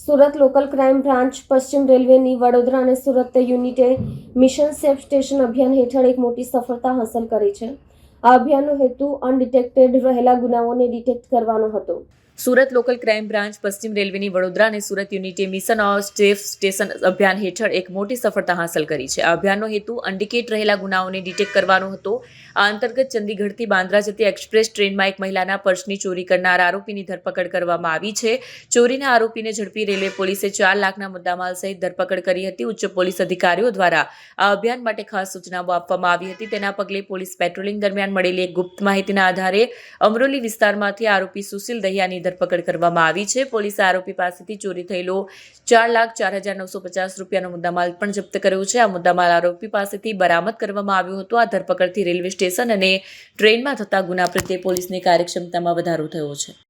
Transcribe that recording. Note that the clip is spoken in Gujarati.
સુરત લોકલ ક્રાઇમ બ્રાન્ચ, પશ્ચિમ રેલવેની વડોદરા અને સુરત યુનિટે મિશન સેફ સ્ટેશન અભિયાન હેઠળ એક મોટી સફળતા હાંસલ કરી છે. આ અભિયાનનો હેતુ અનડિટેક્ટેડ રહેલા ગુનાઓને ડિટેક્ટ કરવાનો હતો. સુરત લોકલ ક્રાઇમ બ્રાન્ચ, પશ્ચિમ રેલવેની વડોદરા અને સુરત યુનિટે મિશન ઓફ સેફ સ્ટેશન અભિયાન હેઠળ એક મોટી સફળતા હાંસલ કરી છે. આ અભિયાનનો હેતુ અન્ડિકેટ રહેલા ગુનાઓને ડિટેક્ટ કરવાનો હતો. આ અંતર્ગત ચંદીગઢથી બાંદ્રા જતી એક્સપ્રેસ ટ્રેનમાં એક મહિલાના પર્સની ચોરી કરનાર આરોપીની ધરપકડ કરવામાં આવી છે. ચોરીના આરોપીને ઝડપી રેલવે પોલીસે ચાર લાખના મુદ્દામાલ સહિત ધરપકડ કરી હતી. ઉચ્ચ પોલીસ અધિકારીઓ દ્વારા આ અભિયાન માટે ખાસ સૂચનાઓ આપવામાં આવી હતી. તેના પગલે પોલીસ પેટ્રોલિંગ દરમિયાન મળેલી એક ગુપ્ત માહિતીના આધારે અમરોલી વિસ્તારમાંથી આરોપી સુશીલ દહિયાની ધરપકડ કરવામાં આવી છે. પોલીસે આરોપી પાસેથી ચોરી થયેલો ચાર લાખ ચાર હજાર નવસો પચાસ રૂપિયાનો મુદ્દામાલ પણ જપ્ત કર્યો છે. આ મુદ્દામાલ આરોપી પાસેથી બરામદ કરવામાં આવ્યો હતો. આ ધરપકડથી રેલવે સ્ટેશન અને ટ્રેનમાં થતા ગુના પ્રત્યે પોલીસની કાર્યક્ષમતામાં વધારો થયો છે.